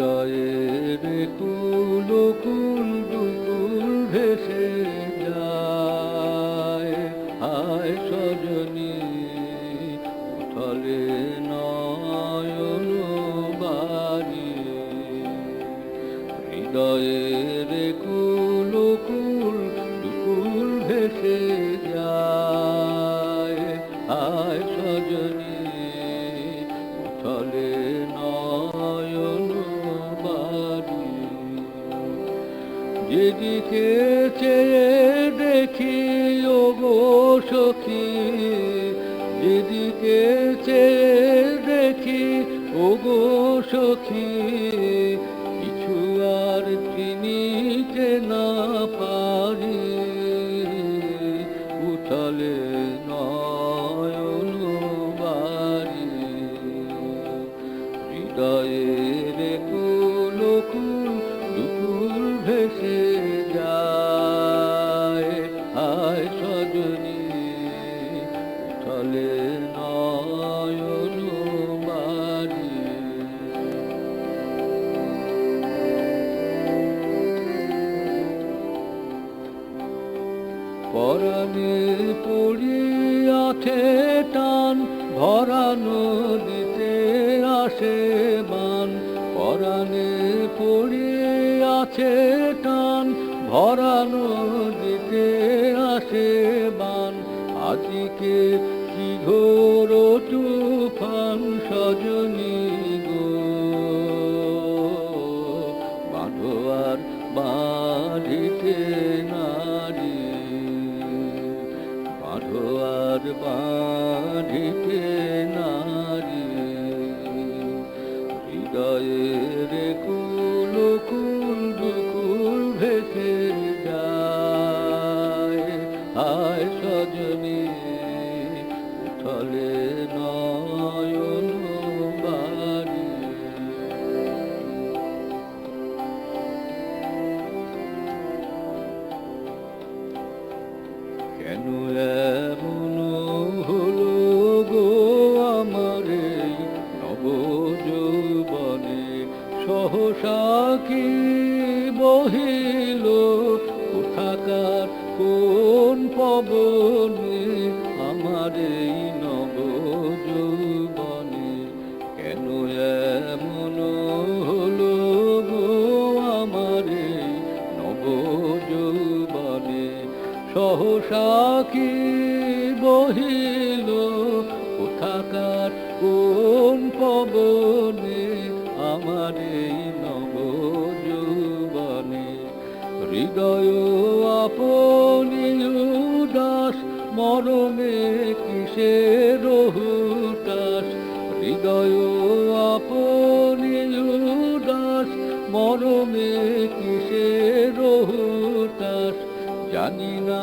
হৃদয়ের কুল কুল দুকুল ভেসে যায়। হায় সজনী উথলে নয়ন বাড়ি হৃদয়ের কুল কুল দুকুল ভেসে যায় যেদিকে চেয়ে দেখি ও গো সখী এদিকে চেয়ে দেখি ও গো সখী, কিছু আর চিনিতে না পারি। উঠলে নয়ন বাড়ি, হৃদয়ের কুল কুল দুকুল ভেসে যায়। আয় সজনী, উঠলে নয়ন বাড়ি পরাণে পড়িয়াছে টান, ভরানো দিতে আসে মান। পরাণে পড়িয়াছে টান ভরানো দিতে আসে বান। আজকে কি ঘোর তুফান সজনী গো। বাঁধোয়ার বাঁধিতে নারী বাঁধোয়ার বাঁধিতে কেন এমন হলো গো আমার? এই নব যৌবনে সহসা কি বহিল? কোথাকার কোন পবনে সহসা কি বহিল কোথাকার কোন পবনে? আমার এই নব যৌবনে হৃদয় আপনি উদাস মরমে কিসের হুতাস হৃদয় আপনি উদাস মরমে কিসের হুতাস জানি না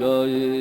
কুল